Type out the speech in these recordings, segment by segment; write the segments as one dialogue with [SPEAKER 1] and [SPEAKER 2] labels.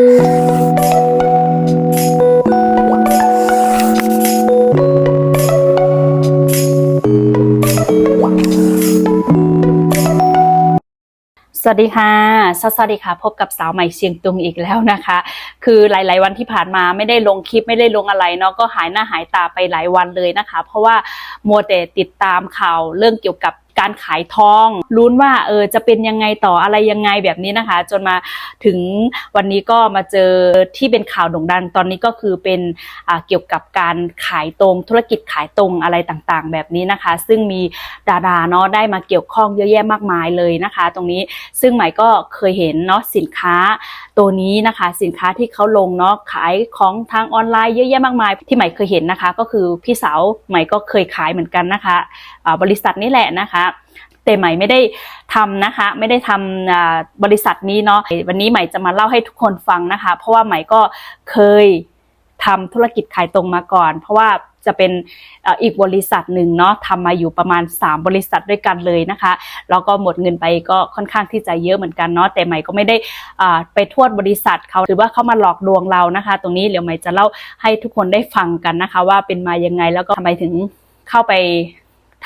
[SPEAKER 1] สวัสดีค่ะสวัสดีค่ะ พบกับสาวใหม่เชียงตุงอีกแล้วนะคะ คือหลาย ๆ วันที่ผ่านมาไม่ได้ลงคลิปไม่ได้ลงอะไรเนาะก็หายหน้าหายตาไปหลายวันเลยนะคะ เพราะว่ามัวแต่ติดตามข่าวเรื่องเกี่ยวกับ การขายทองลุ้นว่าเออจะเป็นยังไงต่ออะไรยังไงแบบนี้นะคะ จนมาถึงวันนี้ก็มาเจอที่เป็นข่าวโด่งดังตอนนี้ก็คือเป็นเกี่ยวกับการขายตรงธุรกิจขายตรงอะไรต่างๆ แบบนี้นะคะ ซึ่งมีดาราเนาะได้มาเกี่ยวข้องเยอะแยะมากมายเลยนะคะ ตรงนี้ซึ่งใหม่ก็เคยเห็นเนาะสินค้าตัวนี้นะคะ สินค้าที่เขาลงเนาะขายของทางออนไลน์เยอะแยะมากมาย ที่ใหม่เคยเห็นนะคะ ก็คือพี่สาวใหม่ก็เคยขายเหมือนกันนะคะบริษัทนี้แหละนะคะ ใหม่ไม่ได้ทำนะคะ ไม่ได้ทำบริษัทนี้เนาะวันนี้ใหม่จะมาเล่าให้ทุกคนฟังนะคะ เพราะว่าใหม่ก็เคยทำธุรกิจขายตรงมาก่อน เพราะว่าจะเป็นอีกบริษัทหนึ่งเนาะทำมาอยู่ประมาณ 3 บริษัทด้วยกันเลยนะคะแล้วก็หมดเงินไปก็ค่อนข้างที่จะเยอะเหมือนกันเนาะแต่ใหม่ก็ไม่ได้ไปทวดบริษัทเขาหรือว่าเขามาหลอกลวงเรานะคะ ตรงนี้เดี๋ยวใหม่จะเล่าให้ทุกคนได้ฟังกันนะคะ ว่าเป็นมายังไงแล้วก็ทำไมถึงเข้าไป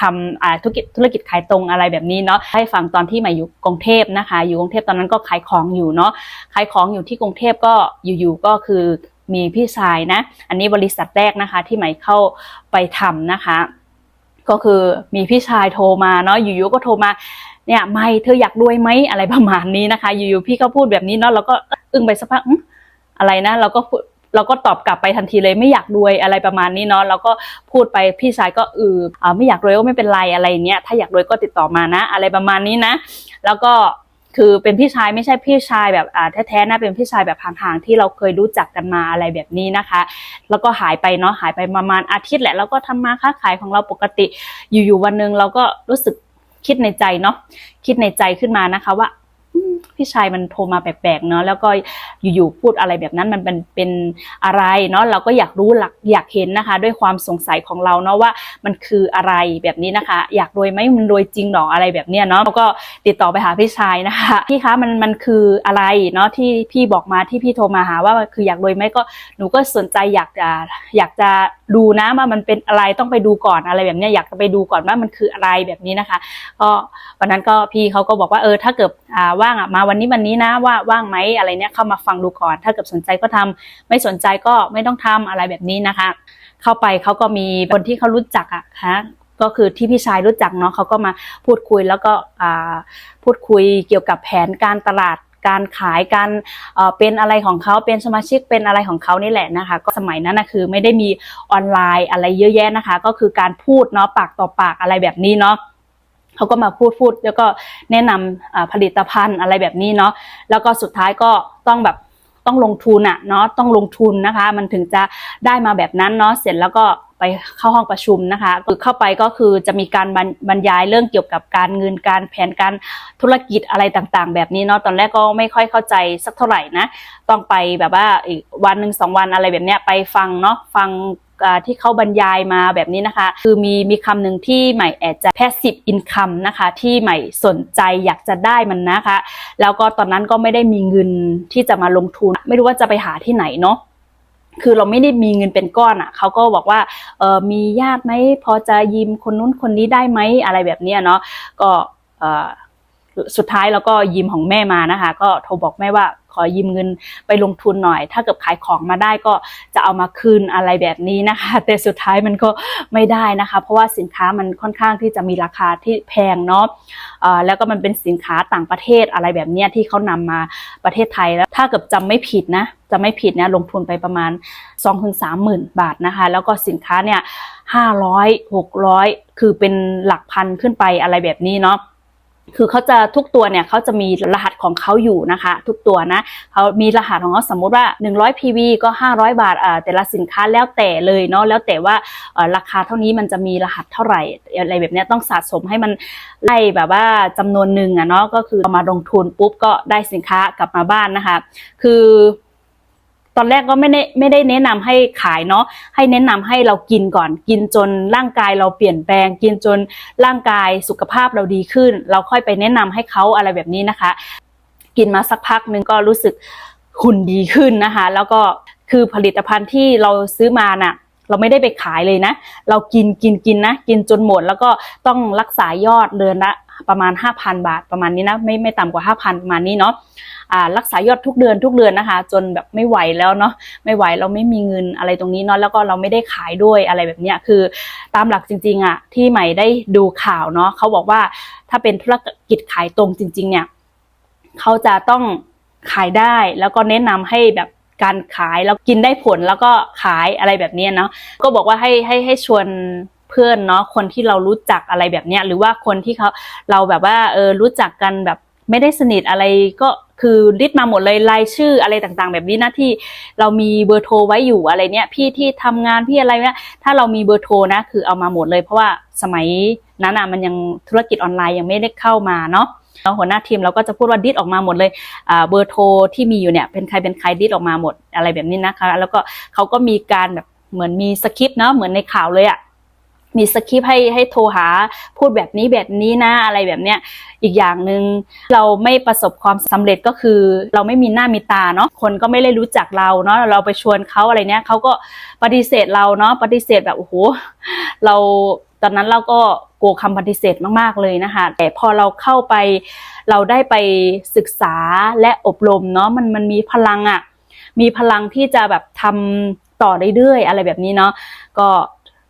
[SPEAKER 1] ทำธุรกิจธุรกิจขายตรงอะไรแบบนี้เนาะให้ฟังตอนที่ม่อยู่กรุงเทพนะคะ อยู่กรุงเทพตอนนั้นก็ขายของอยู่เนาะขายของอยู่ที่กรุงเทพก็อยู่ๆก็คือมีพี่ชายนะ อันนี้บริษัทแรกนะคะที่ใหม่เข้าไปทำนะคะ ก็คือมีพี่ชายโทรมาเนาะอยู่ๆก็โทรมาเนี่ยไม่เธออยากรวยไหมอะไรประมาณนี้นะคะ อยู่ๆพี่ก็พูดแบบนี้เนาะเราก็อึ้งไปสักพักอื้ออะไรนะ เราก็พูด เราก็ตอบกลับไปทันทีเลยไม่อยากรวยอะไรประมาณนี้เนาะเราก็พูดไปพี่ชายก็เอออ่าไม่อยากรวยก็ไม่เป็นไรอะไรเนี้ยถ้าอยากรวยก็ติดต่อมานะ อะไรประมาณนี้นะ แล้วก็คือเป็นพี่ชายไม่ใช่พี่ชายแบบอ่าแท้ๆนะเป็นพี่ชายแบบห่างๆที่เราเคยรู้จักกันมาอะไรแบบนี้นะคะ แล้วก็หายไปเนาะหายไปประมาณอาทิตย์แหละแล้วก็ทำมาค้าขายของเราปกติ อยู่ๆวันหนึ่งเราก็รู้สึกคิดในใจเนาะคิดในใจขึ้นมานะคะว่าพี่ชายมันโทรมาแปลกๆเนาะแล้วก็อยู่ๆพูดอะไรแบบนั้นมันเป็นเป็นอะไรเนาะเราก็อยากรู้หลักอยากเห็นนะคะ ด้วยความสงสัยของเราเนาะว่ามันคืออะไรแบบนี้นะคะ อยากรวยไหมมันรวยจริงหรออะไรแบบเนี้ยเนาะเราก็ติดต่อไปหาพี่ชายนะคะพี่คะมันมันคืออะไรเนาะที่พี่บอกมาที่พี่โทรมาหาว่าคืออยากรวยไหมก็หนูก็สนใจอยากจะอยากจะดูนะว่ามันเป็นอะไรต้องไปดูก่อนอะไรแบบเนี้ยอยากจะไปดูก่อนว่ามันคืออะไรแบบนี้นะคะ ก็วันนั้นก็พี่เขาก็บอกว่าเออถ้าเกิดว่างอะมาวันนี้วันนี้นะว่าว่างไหมอะไรเนี้ยเข้ามาฟังดูก่อน ถ้าเกิดสนใจก็ทำไม่สนใจก็ไม่ต้องทำอะไรแบบนี้นะคะ เข้าไปเขาก็มีคนที่เขารู้จักอะคะก็คือที่พี่ชายรู้จักเนาะเขาก็มาพูดคุยแล้วก็พูดคุยเกี่ยวกับแผนการตลาดการขายการเอ่อเป็นอะไรของเขาเป็นสมาชิกเป็นอะไรของเขานี่แหละนะคะ ก็สมัยนั้นนะคือไม่ได้มีออนไลน์อะไรเยอะแยะนะคะ ก็คือการพูดเนาะปากต่อปากอะไรแบบนี้เนาะ เขาก็มาพูดพูดแล้วก็แนะนำอ่าผลิตภัณฑ์อะไรแบบนี้เนาะแล้วก็สุดท้ายก็ต้องแบบต้องลงทุนอะเนาะต้องลงทุนนะคะ มันถึงจะได้มาแบบนั้นเนาะเสร็จแล้วก็ไปเข้าห้องประชุมนะคะคือเข้าไปก็คือจะมีการบรรบรยายเรื่องเกี่ยวกับการเงินการแผนการธุรกิจอะไรต่างๆ แบบนี้เนาะตอนแรกก็ไม่ค่อยเข้าใจสักเท่าไหร่นะ ต้องไปแบบว่าอีกวันหนึ่งสองวันอะไรแบบเนี้ยไปฟังเนาะฟัง ที่เขาบรรยายมาแบบนี้นะคะ คือมีมีคำหนึ่งที่ใหม่แอดจะ passive income นะคะ ที่ใหม่สนใจอยากจะได้มันนะคะ แล้วก็ตอนนั้นก็ไม่ได้มีเงินที่จะมาลงทุน ไม่รู้ว่าจะไปหาที่ไหนเนาะคือเราไม่ได้มีเงินเป็นก้อนอะเขาก็บอกว่าเออมีญาติไหมพอจะยืมคนนู้นคนนี้ได้ไหมอะไรแบบนี้เนาะก็สุดท้ายเราก็ยืมของแม่มานะคะ ก็โทรบอกแม่ว่า ขอยืมเงินไปลงทุนหน่อย ถ้าเกิดขายของมาได้ก็จะเอามาคืนอะไรแบบนี้นะคะ แต่สุดท้ายมันก็ไม่ได้นะคะ เพราะว่าสินค้ามันค่อนข้างที่จะมีราคาที่แพงเนาะแล้วก็มันเป็นสินค้าต่างประเทศอะไรแบบเนี้ยที่เขานำมาประเทศไทยแล้ว ถ้าเกิดจำไม่ผิดนะจะไม่ผิดนะลงทุนไปประมาณ 2-3ถึงหมื่นบาทนะคะ แล้วก็สินค้าเนี่ย500 600คือเป็นหลักพันขึ้นไปอะไรแบบนี้เนาะ คือเขาจะทุกตัวเนี่ยเขาจะมีรหัสของเขาอยู่นะคะ ทุกตัวนะเขามีรหัสของเขาสมมุติว่า 100 PV ก็ 500 บาทอ่าแต่ละสินค้าแล้วแต่เลยเนาะแล้วแต่ว่าราคาเท่านี้มันจะมีรหัสเท่าไหร่อะไรแบบนี้ต้องสะสมให้มันไล่แบบว่าจำนวนหนึ่งอะเนาะก็คือเอมาลงทุนปุ๊บก็ได้สินค้ากลับมาบ้านนะคะ คือ ตอนแรกก็ไม่ได้ไม่ได้แนะนำให้ขายเนาะให้แนะนำให้เรากินก่อน กินจนร่างกายเราเปลี่ยนแปลง กินจนร่างกายสุขภาพเราดีขึ้น เราค่อยไปแนะนำให้เขาอะไรแบบนี้นะคะ กินมาสักพักหนึ่งก็รู้สึกหุ่นดีขึ้นนะคะ แล้วก็คือผลิตภัณฑ์ที่เราซื้อมาน่ะเราไม่ได้ไปขายเลยนะ เรากินกินกินนะ กินจนหมด แล้วก็ต้องรักษายอดเดือนละประมาณ 5,000 บาทประมาณนี้นะ ไม่ไม่ต่ำกว่า 5,000 ประมาณนี้เนาะ รักษายอดทุกเดือนทุกเดือนนะคะ จนแบบไม่ไหวแล้วเนาะไม่ไหวเราไม่มีเงินอะไรตรงนี้เนาะแล้วก็เราไม่ได้ขายด้วยอะไรแบบเนี้ยคือตามหลักจริงๆอะที่ใหม่ได้ดูข่าวเนาะเขาบอกว่าถ้าเป็นธุรกิจขายตรงจริง ๆ เนี่ยเขาจะต้องขายได้แล้วก็แนะนำให้แบบการขายแล้วกินได้ผลแล้วก็ขายอะไรแบบนี้เนาะก็บอกว่าให้ให้ให้ชวนเพื่อนเนาะคนที่เรารู้จักอะไรแบบเนี้ยหรือว่าคนที่เขาเราแบบว่าเออรู้จักกันแบบไม่ได้สนิทอะไรก็ คือริดมาหมดเลยรายชื่ออะไรต่างๆ แบบนี้นะที่เรามีเบอร์โทรไว้อยู่อะไรเนี้ยพี่ที่ทำงานพี่อะไรเนี่ยถ้าเรามีเบอร์โทรนะ คือเอามาหมดเลย เพราะว่าสมัยนั้นอะมันยังธุรกิจออนไลน์ยังไม่ได้เข้ามาเนาะแล้วหัวหน้าทีมเราก็จะพูดว่าดิดออกมาหมดเลยเบอร์โทรที่มีอยู่เนี่ยเป็นใครเป็นใครดิดออกมาหมดอะไรแบบนี้นะคะ แล้วก็เขาก็มีการแบบเหมือนมีสคริปต์เนาะเหมือนในข่าวเลยอะ มีสคริปต์ให้ให้โทรหาพูดแบบนี้แบบนี้นะอะไรแบบเนี้ยอีกอย่างหนึ่งเราไม่ประสบความสำเร็จก็คือ เราไม่มีหน้ามีตาเนาะคนก็ไม่ได้รู้จักเราเนาะเราไปชวนเขาอะไรเนี้ยเขาก็ปฏิเสธเราเนาะปฏิเสธแบบโอ้โหเราตอนนั้นเราก็กลัวคำปฏิเสธมากๆเลยนะคะแต่พอเราเข้าไปเราได้ไปศึกษาและอบรมเนาะมันมันมีพลังอะ่ะมีพลังที่จะแบบทำต่อเรื่อยๆอะไรแบบนี้เนาะก็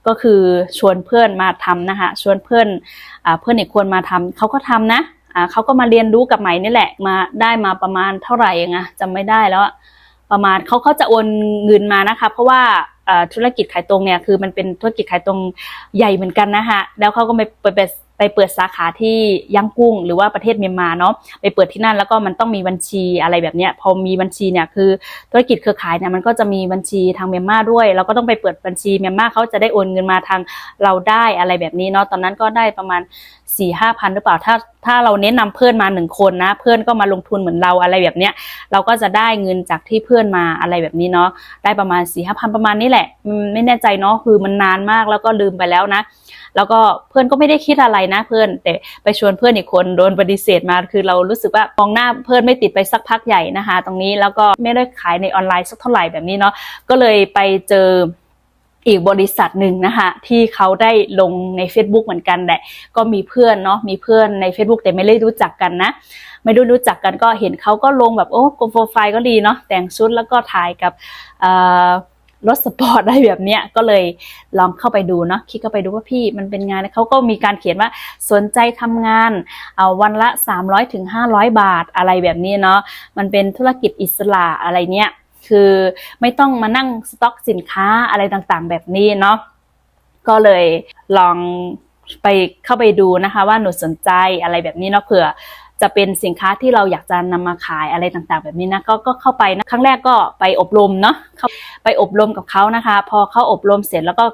[SPEAKER 1] ก็คือชวนเพื่อนมาทำนะคะชวนเพื่อนอ่าเพื่อนอีกคนมาทำเขาก็ทำนะอ่าเขาก็มาเรียนรู้กับใหม่นี่แหละมาได้มาประมาณเท่าไหร่เองอะจำไม่ได้แล้วประมาณเขาเขาจะโอนเงินมานะคะ เพราะว่าอ่าธุรกิจขายตรงเนี่ยคือมันเป็นธุรกิจขายตรงใหญ่เหมือนกันนะคะแล้วเขาก็ไปไป ไปเปิดสาขาที่ย่างกุ้ง หรือว่าประเทศเมียนมาเนาะไปเปิดที่นั่นแล้วก็มันต้องมีบัญชีอะไรแบบเนี้ยพอมีบัญชีเนี่ยคือธุรกิจเครือข่ายเนี่ยมันก็จะมีบัญชีทางเมียนมาด้วยเราก็ต้องไปเปิดบัญชีเมียนมาเขาจะได้โอนเงินมาทางเราได้อะไรแบบนี้เนาะตอนนั้นก็ได้ประมาณสี่ห้าพันหรือเปล่าถ้าถ้าเราเน้นนำเพื่อนมาหนึ่งคนนะ เพื่อนก็มาลงทุนเหมือนเราอะไรแบบเนี้ย เราก็จะได้เงินจากที่เพื่อนมาอะไรแบบนี้เนาะได้ประมาณสี่ห้าพันประมาณนี้แหละ ไม่แน่ใจเนาะคือมันนานมากแล้วก็ลืมไปแล้วนะ แล้วก็เพื่อนก็ไม่ได้คิดอะไรนะเพื่อน แต่ไปชวนเพื่อนอีกคนโดนปฏิเสธมาคือเรารู้สึกว่ามองหน้าเพื่อนไม่ติดไปสักพักใหญ่นะคะ ตรงนี้แล้วก็ไม่ได้ขายในออนไลน์สักเท่าไหร่แบบนี้เนาะก็เลยไปเจอ อีกบริษัทหนึ่งนะคะที่เขาได้ลงใน Facebook เหมือนกันแหละก็มีเพื่อนเนาะมีเพื่อนใน Facebook แต่ไม่ได้รู้จักกันนะ ไม่ได้รู้จักกันก็เห็นเขาก็ลงแบบโอ้โปรไฟล์ก็ดีเนาะแต่งชุดแล้วก็ถ่ายกับรถสปอร์ตอะไรแบบเนี้ยก็เลยลองเข้าไปดูเนาะคลิกเข้าไปดูว่าพี่มันเป็นงานเขาก็มีการเขียนว่าสนใจทำงานเอาวันละ 300ถึง500บาทอะไรแบบนี้เนาะมันเป็นธุรกิจอิสระอะไรเนี้ย คือไม่ต้องมานั่งสต็อกสินค้าอะไรต่างๆ แบบนี้เนาะก็เลยลองไปเข้าไปดูนะคะ ว่าหนูสนใจอะไรแบบนี้เนาะเผื่อจะเป็นสินค้าที่เราอยากจะนำมาขายอะไรต่างๆ แบบนี้นะก็ก็เข้าไปนะครั้งแรกก็ไปอบรมเนาะเข้าไปอบรมกับเขานะคะ พอเขาอบรมเสร็จแล้วก็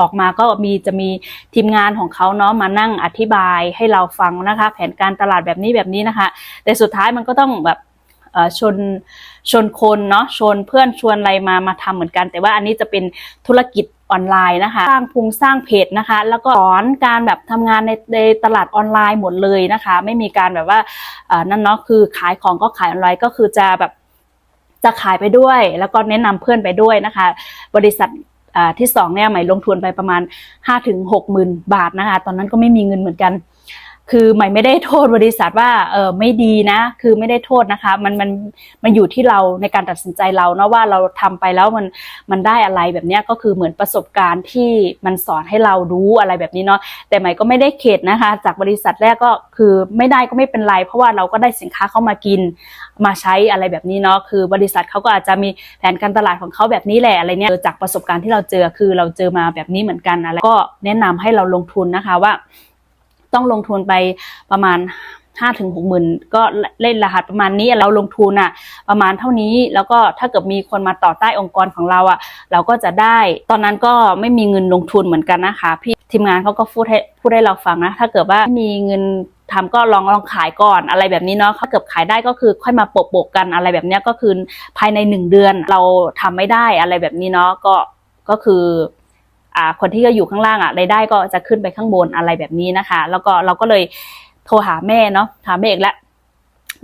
[SPEAKER 1] ออกมาก็มีจะมีทีมงานของเขาเนาะมานั่งอธิบายให้เราฟังนะคะ แผนการตลาดแบบนี้แบบนี้นะคะ แต่สุดท้ายมันก็ต้องแบบ ชนชนคนเนาะชวนเพื่อนชวนอะไรมามาทำเหมือนกัน แต่ว่าอันนี้จะเป็นธุรกิจออนไลน์นะคะ สร้างพุงสร้างเพจนะคะ แล้วก็สอนการแบบทำงานในในตลาดออนไลน์หมดเลยนะคะ ไม่มีการแบบว่านั่นเนาะคือขายของก็ขายออนไลน์ก็คือจะแบบจะขายไปด้วย แล้วก็แนะนำเพื่อนไปด้วยนะคะ บริษัทที่สองเนี่ยใหม่ลงทุนไปประมาณ5้าถึงหกหมื่นบาทนะคะ ตอนนั้นก็ไม่มีเงินเหมือนกัน คือใหม่ไม่ได้โทษบริษัทว่าเออไม่ดีนะ คือไม่ได้โทษนะคะ มันมันมันอยู่ที่เราในการตัดสินใจเราเนาะว่าเราทำไปแล้วมันมันได้อะไรแบบนี้ก็คือเหมือนประสบการณ์ที่มันสอนให้เรารู้อะไรแบบนี้เนาะแต่ใหม่ก็ไม่ได้เข็ดนะคะ จากบริษัทแรกก็คือไม่ได้ก็ไม่เป็นไร เพราะว่าเราก็ได้สินค้าเข้ามากินมาใช้อะไรแบบนี้เนาะคือบริษัทเขาก็อาจจะมีแผนการตลาดของเขาแบบนี้แหละอะไรเนี่ยจากประสบการณ์ที่เราเจอคือเราเจอมาแบบนี้เหมือนกันอะไรก็แนะนำให้เราลงทุนนะคะว่า ต้องลงทุนไปประมาณห้าถึงหกหมื่นก็เล่นรหัสประมาณนี้เราลงทุนอะประมาณเท่านี้แล้วก็ถ้าเกิดมีคนมาต่อใต้องค์กรของเราอะเราก็จะได้ ตอนนั้นก็ไม่มีเงินลงทุนเหมือนกันนะคะ พี่ทีมงานเขาก็พูดให้พูดให้เราฟังนะ ถ้าเกิดว่ามีเงินทำก็ลองลองขายก่อนอะไรแบบนี้เนาะถ้าเกิดขายได้ก็คือค่อยมาโปะโปะกันอะไรแบบนี้ก็คือภายในหนึ่งเดือนเราทำไม่ได้อะไรแบบนี้เนาะก็ก็คือ คนที่ก็อยู่ข้างล่างอะรายได้ก็จะขึ้นไปข้างบนอะไรแบบนี้นะคะ แล้วก็เราก็เลยโทรหาแม่เนาะถามแม่เอกแล้ว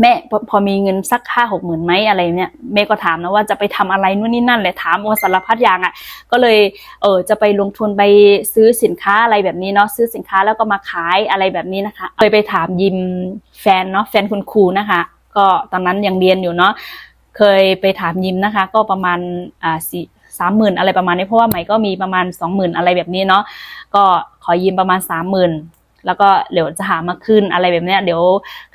[SPEAKER 1] แม่พอมีเงินสักห้าหกหมื่นไหมอะไรเนี่ยแม่ก็ถามนะว่าจะไปทำอะไรนู่นนี่นั่นเลยถามโอสารพัดอย่างอะ ก็เลยเออจะไปลงทุนไปซื้อสินค้าอะไรแบบนี้เนาะซื้อสินค้าแล้วก็มาขายอะไรแบบนี้นะคะเคยไปถามยิมแฟนเนาะแฟนคุณครูนะคะ ก็ตอนนั้นยังเรียนอยู่เนาะเคยไปถามยิมนะคะ ก็ประมาณอ่าสี่ สามหมื่นอะไรประมาณนี้เพราะว่าใหม่ก็มีประมาณสองหมื่นอะไรแบบนี้เนาะก็ขอยืมประมาณสามหมื่นแล้วก็เดี๋ยวจะหามาคืนอะไรแบบเนี้ยเดี๋ยว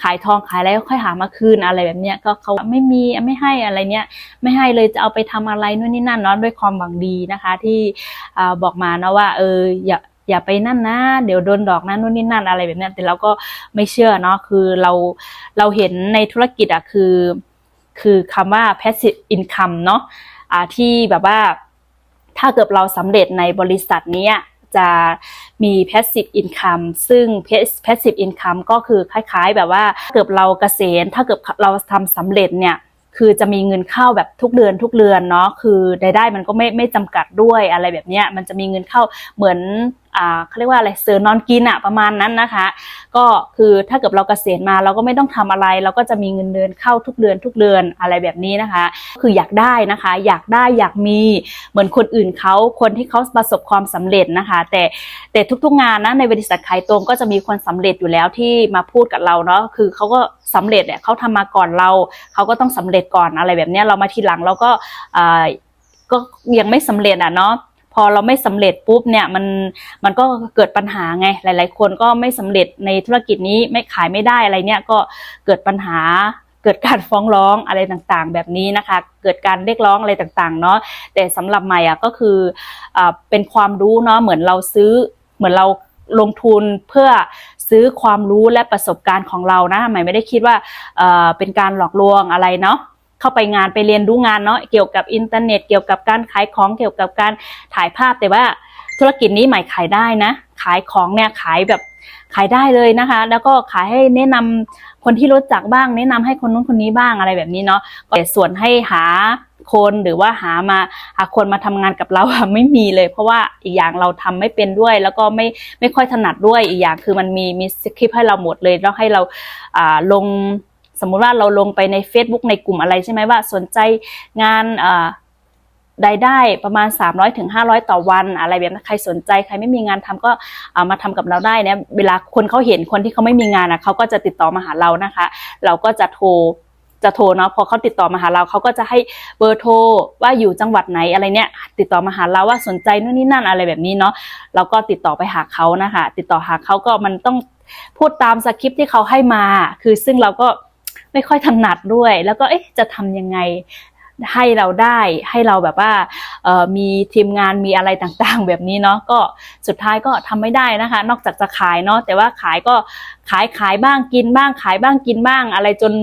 [SPEAKER 1] ขายทองขายอะไรค่อยหามาคืนอะไรแบบเนี้ยก็เขาไม่มีไม่ให้อะไรเนี้ยไม่ให้เลยจะเอาไปทำอะไรนู่นนี่นั่นเนาะด้วยความหวังดีนะคะ ที่บอกมานะว่า เอออย่าอย่าไปนั่นนะ เดี๋ยวโดนดอกนะนู่นนี่นั่นอะไรแบบเนี้ยแต่เราก็ไม่เชื่อเนาะคือเราเราเห็นในธุรกิจอะคือ คือคำว่า passive income เนาะ ที่แบบว่า ถ้าเกิดเราสำเร็จในบริษัทนี้จะมี passive income ซึ่ง passive income ก็คือคล้ายๆ แบบว่าถ้าเกิดเราเกษียณถ้าเกิดเราทำสำเร็จเนี่ยคือจะมีเงินเข้าแบบทุกเดือนทุกเดือนเนาะคือรายได้มันก็ไม่ไม่จำกัดด้วยอะไรแบบเนี้ยมันจะมีเงินเข้าเหมือน เขาเรียกว่าอะไรเสือนอนกินอะประมาณนั้นนะคะ ก็คือถ้าเกิดเราเกษียณมาเราก็ไม่ต้องทำอะไร เราก็จะมีเงินเดือนเข้าทุกเดือนทุกเดือนอะไรแบบนี้นะคะ คืออยากได้นะคะ อยากได้อยากมีเหมือนคนอื่นเขาคนที่เขาประสบความสำเร็จนะคะ แต่แต่ทุกๆงานนะในบริษัทขายตรงก็จะมีคนสำเร็จอยู่แล้วที่มาพูดกับเราเนาะคือเขาก็สำเร็จเนี่ยเขาทำมาก่อนเราเขาก็ต้องสำเร็จก่อนอะไรแบบนี้เรามาทีหลังเราก็อ่าก็ยังไม่สำเร็จอะเนาะ อเราไม่สำเร็จปุ๊บเนี่ยมันมันก็เกิดปัญหาไงหลาย ๆ คนก็ไม่สำเร็จในธุรกิจนี้ไม่ขายไม่ได้อะไรเนี่ยก็เกิดปัญหาเกิดการฟ้องร้องอะไรต่างๆ แบบนี้นะคะ เกิดการเรียกร้องอะไรต่างๆเนาะแต่สำหรับใหม่อะก็คืออ่าเป็นความรู้เนาะเหมือนเราซื้อเหมือนเราลงทุนเพื่อซื้อความรู้และประสบการณ์ของเรานะใหม่ไม่ได้คิดว่าเอ่อเป็นการหลอกลวงอะไรเนาะ เข้าไปงานไปเรียนรู้งานเนาะเกี่ยวกับอินเทอร์เน็ต เกี่ยวกับการขายของเกี่ยวกับการถ่ายภาพแต่ว่าธุรกิจนี้ใหม่ขายได้นะ ขายของเนี่ยขายแบบขายได้เลยนะคะ แล้วก็ขายให้แนะนำคนที่รู้จักบ้าง แนะนำให้คนนู้นคนนี้บ้างอะไรแบบนี้เนาะแต่ส่วนให้หาคนหรือว่าหามาหาคนมาทำงานกับเราไม่มีเลย เพราะว่าอีกอย่างเราทำไม่เป็นด้วย แล้วก็ไม่ไม่ค่อยถนัดด้วยอีกอย่างคือมันมีมีสคริปต์ให้เราหมดเลยแล้วให้เราอ่าลง สมมุติว่าเราลงไปใน Facebook ในกลุ่มอะไรใช่ไหมว่าสนใจงานรายได้ประมาณ 300ถึง500 ต่อวัน อะไรแบบนั้นใครสนใจใครไม่มีงานทำก็อ่ามาทำกับเราได้นี่ยเวลาคนเขาเห็นคนที่เขาไม่มีงานอะเขาก็จะติดต่อมาหาเรานะคะ เราก็จะโทรจะโทรเนาะพอเขาติดต่อมาหาเราเขาก็จะให้เบอร์โทรว่าอยู่จังหวัดไหนอะไรเนี่ย ติดต่อมาหาเราว่าสนใจนู่นนี่นั่นอะไรแบบนี้เนาะเราก็ติดต่อไปหาเขานะคะ ติดต่อหาเขาก็มันต้องพูดตามสคริปที่เขาให้มา คือซึ่งเราก็ ไม่ค่อยถนัดด้วย แล้วก็เอ๊ะจะทำยังไงให้เราได้ให้เราแบบว่ามีทีมงานมีอะไรต่างๆ แบบนี้เนาะก็สุดท้ายก็ทำไม่ได้นะคะ นอกจากจะขายเนาะแต่ว่าขายก็ขายขายบ้างกินบ้างขายบ้างกินบ้างอะไรจน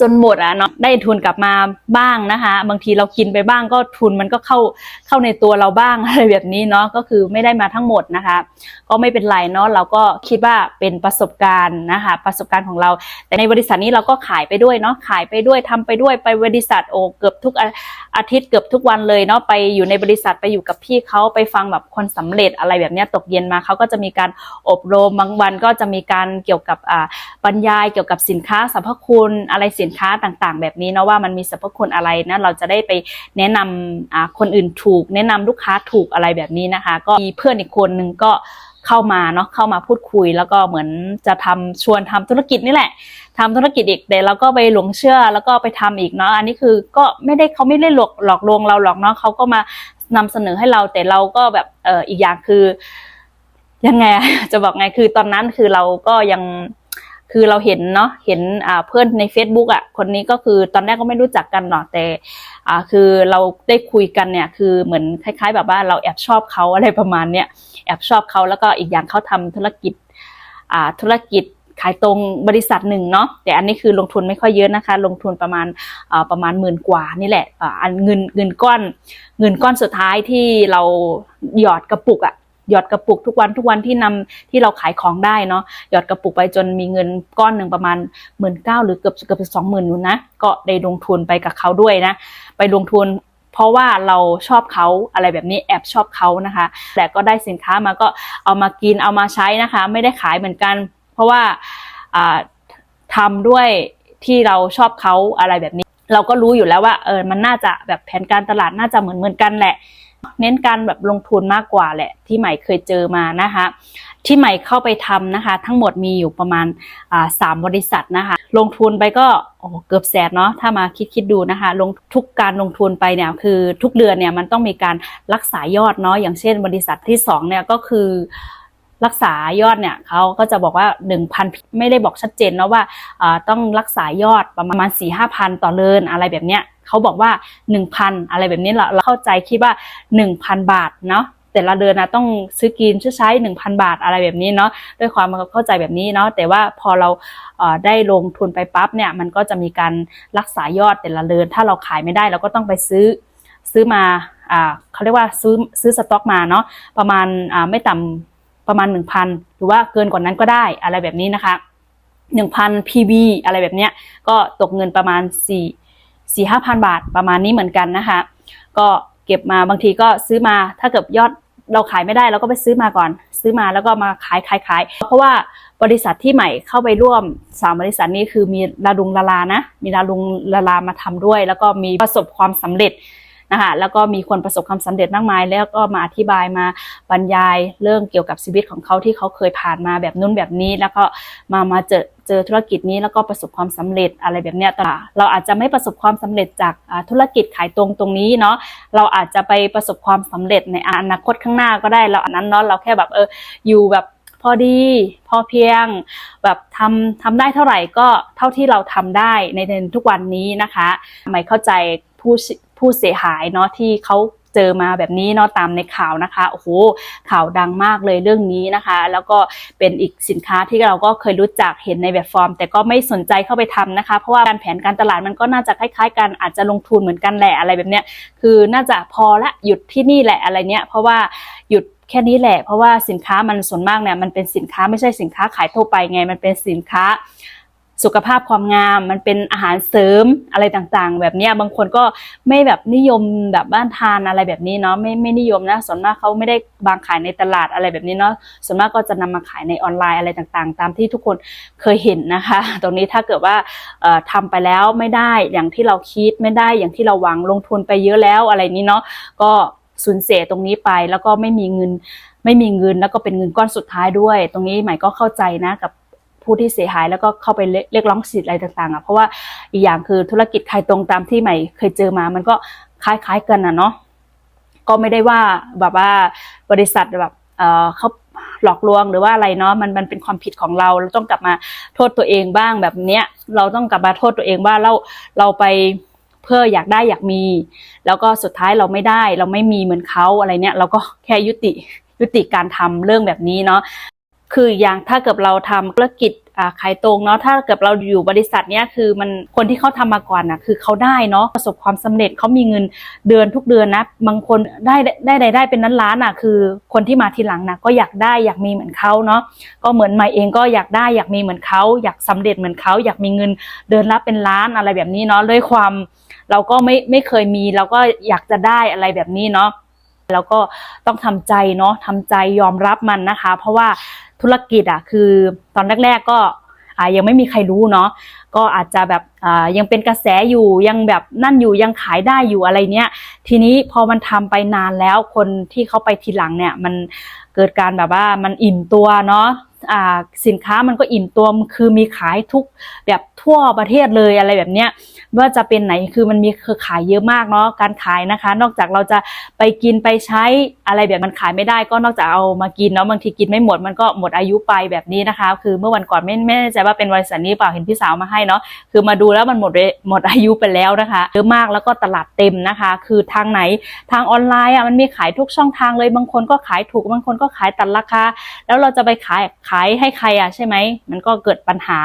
[SPEAKER 1] จนหมดอะเนาะได้ทุนกลับมาบ้างนะคะ บางทีเรากินไปบ้างก็ทุนมันก็เข้าเข้าในตัวเราบ้างอะไรแบบนี้เนาะก็คือไม่ได้มาทั้งหมดนะคะ ก็ไม่เป็นไรเนาะเราก็คิดว่าเป็นประสบการณ์นะคะ ประสบการณ์ของเรา แต่ในบริษัทนี้เราก็ขายไปด้วยเนาะขายไปด้วยทำไปด้วยไปบริษัทโอเกือบทุกอาทิตย์เกือบทุกวันเลยเนาะไปอยู่ในบริษัทไปอยู่กับพี่เขาไปฟังแบบคนสำเร็จอะไรแบบนี้ตกเย็นมาเขาก็จะมีการอบรมบางวันก็จะมีการเกี่ยวกับอ่าบรรยายเกี่ยวกับสินค้าสรรพคุณอะไรสินค้าต่างๆ แบบนี้เนาะว่ามันมีสรรพคุณอะไรนะเราจะได้ไปแนะนำคนอื่นถูก แนะนำลูกค้าถูกอะไรแบบนี้นะคะ ก็มีเพื่อนอีกคนนึงก็เข้ามาเนาะเข้ามาพูดคุย แล้วก็เหมือนจะทำชวนทำธุรกิจนี่แหละทำธุรกิจอีกแต่เราก็ไปหลงเชื่อแล้วก็ไปทำอีกเนาะอันนี้คือก็ไม่ได้เขาไม่ได้หลอกหลอกลวงเราหรอกเนาะเขาก็มานำเสนอให้เราแต่เราก็แบบเอออีกอย่างคือยังไงจะบอกไงคือตอนนั้นคือเราก็ยัง คือเราเห็นเนาะเห็นเพื่อนใน Facebook อะคนนี้ก็คือตอนแรกก็ไม่รู้จักกันหรอกแต่คือเราได้คุยกันเนี่ยคือเหมือนคล้าย ๆ แบบว่าเราแอบชอบเขาอะไรประมาณเนี้ยแอบชอบเขาแล้วก็อีกอย่างเขาทำธุรกิจอ่าธุรกิจขายตรงบริษัทหนึ่งเนาะแต่อันนี้คือลงทุนไม่ค่อยเยอะนะคะ ลงทุนประมาณาประมาณหมื่นกว่านี่แหละอันเงินเงินก้อน เงินก้อนสุดท้ายที่เราหยอดกระปุกอะ หยอดกระปุกทุกวันทุกวันที่นำที่เราขายของได้เนาะหยอดกระปุกไปจนมีเงินก้อนหนึ่งประมาณหมื่นเก้าหรือเกือบเกือบสองหมื่นนู่นนะก็ได้ลงทุนไปกับเขาด้วยนะ ไปลงทุนเพราะว่าเราชอบเขาอะไรแบบนี้แอบชอบเขานะคะแต่ก็ได้สินค้ามาก็เอามากินเอามาใช้นะคะ ไม่ได้ขายเหมือนกัน เพราะว่าทำด้วยที่เราชอบเขาอะไรแบบนี้ เราก็รู้อยู่แล้วว่าเออมันน่าจะแบบแผนการตลาดน่าจะเหมือนเหมือนกันแหละ เน้นการแบบลงทุนมากกว่าแหละที่ใหม่เคยเจอมานะคะ ที่ใหม่เข้าไปทำนะคะ ทั้งหมดมีอยู่ประมาณสามบริษัทนะคะ ลงทุนไปก็โอ้เกือบแสนเนาะถ้ามาคิดคิดดูนะคะลงทุกการลงทุนไปเนี่ยคือทุกเดือนเนี่ยมันต้องมีการรักษายอดเนาะอย่างเช่น บริษัทที่สองเนี่ยก็คือรักษายอดเนี่ยเขาก็จะบอกว่า 1,000 ไม่ได้บอกชัดเจนเนาะว่าต้องรักษายอดประมาณ4 5 0 0 0ต่อเดือนอะไรแบบเนี้ย เขาบอกว่า 1,000 อะไรแบบนี้เราเราเข้าใจคิดว่า 1,000 บาทเนาะแต่ละเดือนนะต้องซื้อกินซื้อใช้ 1,000 บาทอะไรแบบนี้เนาะด้วยความเข้าใจแบบนี้เนาะแต่ว่าพอเราได้ลงทุนไปปั๊บเนี่ยมันก็จะมีการรักษายอดแต่ละเดือน ถ้าเราขายไม่ได้เราก็ต้องไปซื้อซื้อมาอเขาเรียกว่าซื้อซื้อสต็อกมาเนาะประมาณไม่ต่ำประมาณ 1,000 หรือว่าเกินกว่านั้นก็ได้อะไรแบบนี้นะคะ 1,000 PV อะไรแบบเนี้ยก็ตกเงินประมาณ4 4 5 0 0 0บาทประมาณนี้เหมือนกันนะคะ ก็เก็บมาบางทีก็ซื้อมาถ้าเกิดยอดเราขายไม่ได้เราก็ไปซื้อมาก่อน ซื้อมาแล้วก็มาขายขายขายเพราะว่าบริษัทที่ใหม่เข้าไปร่วมสามบริษัทนี้คือมีลาลุงลาลานะ มีลาลุงลาลามาทำด้วย แล้วก็มีประสบความสำเร็จนะคะแล้วก็มีคนประสบความสำเร็จมากมาย แล้วก็มาอธิบายมาบรรยายเรื่องเกี่ยวกับชีวิตของเขาที่เขาเคยผ่านมาแบบนู้นแบบนี้ แล้วก็มามาเจอ เจอธุรกิจนี้แล้วก็ประสบความสำเร็จอะไรแบบเนี้ยแต่เราอาจจะไม่ประสบความสำเร็จจากธุรกิจขายตรงตรงนี้เนาะเราอาจจะไปประสบความสำเร็จในอนาคตข้างหน้าก็ได้เราอันนั้นเนาะเราแค่แบบเอออยู่แบบพอดีพอเพียงแบบทำทำได้เท่าไหร่ก็เท่าที่เราทำได้ในในทุกวันนี้นะคะ หมายเข้าใจผู้ผู้เสียหายเนาะที่เขา เจอมาแบบนี้เนาะตามในข่าวนะคะโอ้โหข่าวดังมากเลยเรื่องนี้นะคะ แล้วก็เป็นอีกสินค้าที่เราก็เคยรู้จักเห็นในแบบฟอร์ม แต่ก็ไม่สนใจเข้าไปทำนะคะ เพราะว่าการแผนการตลาดมันก็น่าจะคล้ายๆ กันอาจจะลงทุนเหมือนกันแหละอะไรแบบเนี้ยคือน่าจะพอละหยุดที่นี่แหละอะไรเนี้ยเพราะว่าหยุดแค่นี้แหละเพราะว่าสินค้ามันส่วนมากเนี่ยมันเป็นสินค้าไม่ใช่สินค้าขายทั่วไปไงมันเป็นสินค้า สุขภาพความงาม มันเป็นอาหารเสริมอะไรต่างๆ แบบนี้บางคนก็ไม่แบบนิยมแบบบ้านทานอะไรแบบนี้เนาะไม่ไม่นิยมนะส่วนมากเขาไม่ได้บางขายในตลาดอะไรแบบนี้เนาะส่วนมากก็จะนำมาขายในออนไลน์อะไรต่างๆ ตามที่ทุกคนเคยเห็นนะคะ ตรงนี้ถ้าเกิดว่าเอ่อทำไปแล้วไม่ได้อย่างที่เราคิดไม่ได้อย่างที่เราหวังลงทุนไปเยอะแล้วอะไรนี้เนาะก็สูญเสียตรงนี้ไปแล้วก็ไม่มีเงินไม่มีเงินแล้วก็เป็นเงินก้อนสุดท้ายด้วย ตรงนี้ใหม่ก็เข้าใจนะกับ ผู้ที่เสียหายแล้วก็เข้าไปเรียกร้องสิทธิ์อะไรต่างๆอะเพราะว่าอีกอย่างคือธุรกิจขายตรงตามที่ใหม่เคยเจอมามันก็คล้ายๆกันนะเนาะก็ไม่ได้ว่าแบบว่าบริษัทแบบเออเขาหลอกลวงหรือว่าอะไรเนาะมันมันเป็นความผิดของเราเราต้องกลับมาโทษตัวเองบ้างแบบเนี้ยเราต้องกลับมาโทษตัวเองว่าเราเราไปเพื่ออยากได้อยากมี แล้วก็สุดท้ายเราไม่ได้ เราไม่มีเหมือนเขาอะไรเนี้ยเราก็แค่ยุติยุติการทำเรื่องแบบนี้เนาะ คืออย่างถ้าเกิดเราทำธุรกิจขายตรงเนาะถ้าเกิดเราอยู่บริษัทเนี้ยคือมันคนที่เขาทำมาก่อนนะคือเขาได้เนาะประสบความสำเร็จเขามีเงินเดือนทุกเดือนนะบางคนได้ได้ได้ได้เป็นนั้นล้านๆอะคือ คนที่มาทีหลังนะก็อยากได้อยากมีเหมือนเขาเนาะก็เหมือนใหม่เองก็อยากได้อยากมีเหมือนเขาอยากสำเร็จเหมือนเขาอยากมีเงินเดือนละเป็นล้านอะไรแบบนี้เนาะด้วยความเราก็ไม่ไม่เคยมีเราก็อยากจะได้อะไรแบบนี้เนาะแล้วก็ต้องทำใจเนาะทำใจยอมรับมันนะคะ เพราะว่า ธุรกิจอะคือตอนแรก ๆ ก็ยังไม่มีใครรู้เนาะก็อาจจะแบบยังเป็นกระแสอยู่ยังแบบนั่นอยู่ยังขายได้อยู่อะไรเนี้ยทีนี้พอมันทำไปนานแล้วคนที่เขาไปทีหลังเนี่ยมันเกิดการแบบว่ามันอิ่มตัวเนาะ สินค้ามันก็อิ่มตัวมันคือมีขายทุกแบบทั่วประเทศเลยอะไรแบบเนี้ยว่าจะเป็นไหนคือมันมีคือขายเยอะมากเนาะการขายนะคะ นอกจากเราจะไปกินไปใช้อะไรแบบมันขายไม่ได้ ก็นอกจากเอามากินเนาะบางทีกินไม่หมดมันก็หมดอายุไปแบบนี้นะคะ คือเมื่อวันก่อนไม่ไม่แน่ใจว่าเป็นบริษัทนี้เปล่าเห็นพี่สาวมาให้เนาะคือมาดูแล้วมันหมดหมดอายุไปแล้วนะคะเยอะมากแล้วก็ตลาดเต็มนะคะ คือทางไหนทางออนไลน์อะมันมีขายทุกช่องทางเลยบางคนก็ขายถูกบางคนก็ขายตัดราคาแล้วเราจะไปขายขายให้ใครอะใช่ไหมมันก็เกิดปัญหา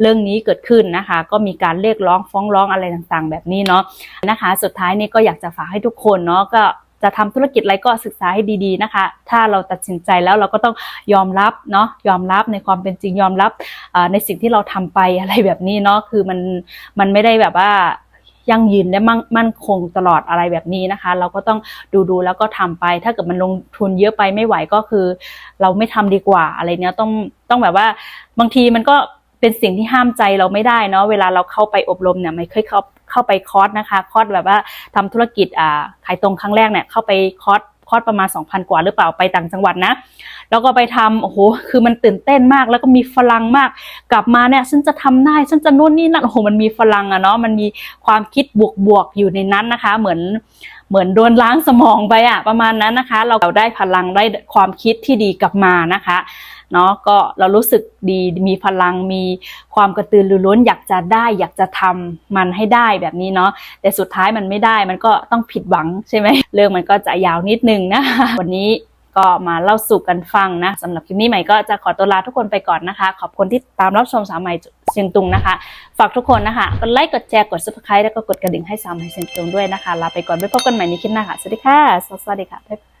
[SPEAKER 1] เรื่องนี้เกิดขึ้นนะคะ ก็มีการเรียกร้องฟ้องร้องอะไรต่างๆ แบบนี้เนาะนะคะ สุดท้ายนี้ก็อยากจะฝากให้ทุกคนเนาะก็จะทำธุรกิจอะไรก็ศึกษาให้ดีๆนะคะ ถ้าเราตัดสินใจแล้วเราก็ต้องยอมรับเนาะ ยอมรับในความเป็นจริงยอมรับในสิ่งที่เราทำไปอะไรแบบนี้เนาะ คือมันมันไม่ได้แบบว่า ยั่งยืนและมั่นคงตลอดอะไรแบบนี้นะคะ เราก็ต้องดูดูแล้วก็ทำไป ถ้าเกิดมันลงทุนเยอะไปไม่ไหวก็คือ เราไม่ทำดีกว่าอะไรเนี้ยต้องต้องแบบว่าบางทีมันก็เป็นสิ่งที่ห้ามใจเราไม่ได้เนาะเวลาเราเข้าไปอบรมเนี่ยไม่เคยเข้าเข้าไปคอร์สนะคะ คอร์สแบบว่าทำธุรกิจอ่าขายตรงครั้งแรกเนี่ยเข้าไปคอร์ส คอร์สประมาณ 2,000 กว่าหรือเปล่าไปต่างจังหวัดนะ แล้วก็ไปทำโอ้โหคือมันตื่นเต้นมาก แล้วก็มีฝรั่งมาก กลับมาเนี่ยฉันจะทำได้ฉันจะนู่นนี่นั่นโอ้โหมันมีฝรั่งอะเนาะมันมีความคิดบวกๆอยู่ในนั้นนะคะ เหมือนเหมือนโดนล้างสมองไปอะประมาณนั้นนะคะ เราได้พลังได้ความคิดที่ดีกลับมานะคะ เนาะก็เรารู้สึกดีมีพลังมีความกระตือรือร้นอยากจะได้อยากจะทำมันให้ได้แบบนี้เนาะแต่สุดท้ายมันไม่ได้มันก็ต้องผิดหวังใช่ไหมเรื่องมันก็จะยาวนิดนึงนะคะวันนี้ก็มาเล่าสู่กันฟังนะสำหรับคลิปนี้ใหม่ก็จะขอตัวลาทุกคนไปก่อนนะคะ ขอบคุณที่ตามรับชมสาวใหม่เชียงตุงนะคะ ฝากทุกคนนะคะกดไลค์กดแชร์กด subscribe แล้วก็กดกระดิ่งให้สาวใหม่เชียงตุงด้วยนะคะลาไปก่อนไว้พบกันใหม่ในคลิปหน้าค่ะสวัสดีค่ะ สวัสดีค่ะบ๊ายบาย